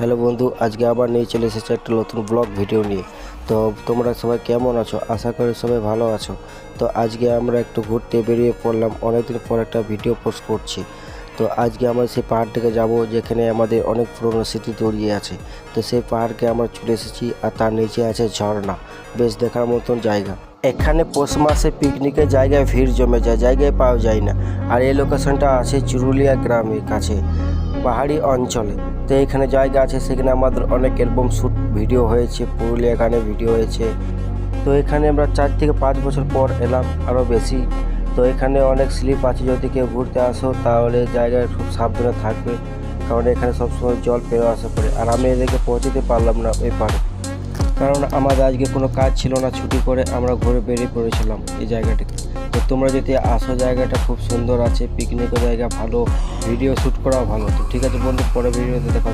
Hello বন্ধু, আজকে আবার নিয়ে চলে এসেছে একটা নতুন ব্লগ ভিডিও নিয়ে। তো তোমরা সবাই কেমন আছো? আশা করি সবাই ভালো আছো। তো আজকে আমরা একটু ঘুরতে বেরিয়ে পড়লাম, অনেকদিন পর একটা ভিডিও পোস্ট করছি। তো আজকে আমরা সেই পাহাড়টিকে যাব, যেখানে আমাদের অনেক পুরনো স্মৃতি জড়িয়ে আছে। তো সেই পাহাড়কে আমরা চলে এসেছি আর তার নিচে আছে ঝর্ণা। বেশ দেখার মতন জায়গা। এখানে পৌষ মাসে পিকনিকের জায়গায় ভিড় জমে যায়, জায়গায় পাওয়া যায় না। আর এই লোকেশনটা আছে চুরুলিয়া গ্রামের কাছে। পাহাড়ি অঞ্চলে। তো এখানে জায়গা আছে, সেখানে আমাদের অনেক অ্যালবাম শ্যুট ভিডিও হয়েছে পুরুলিয়া গানে ভিডিও হয়েছে। তো এখানে আমরা চার থেকে পাঁচ বছর পর এলাম আরও বেশি। তো এখানে অনেক স্লিপ আছে, যদি কেউ ঘুরতে আসো, তাহলে জায়গায় খুব সাবধানে থাকবে। কারণ এখানে সবসময় জল পেয়ে আসা পরে আর আমি এদিকে পৌঁছতে পারলাম না ওই পারে কারণ আমাদের আজকে কোনো কাজ ছিল না, ছুটি করে আমরা ঘুরে বেরিয়ে পড়েছিলাম এই জায়গাটিতে তো তোমরা যদি আসো, জায়গাটা খুব সুন্দর আছে পিকনিকের জায়গা ভালো ভিডিও শ্যুট করাও ভালো। তো ঠিক আছে বন্ধু পরে ভিডিওতে দেখা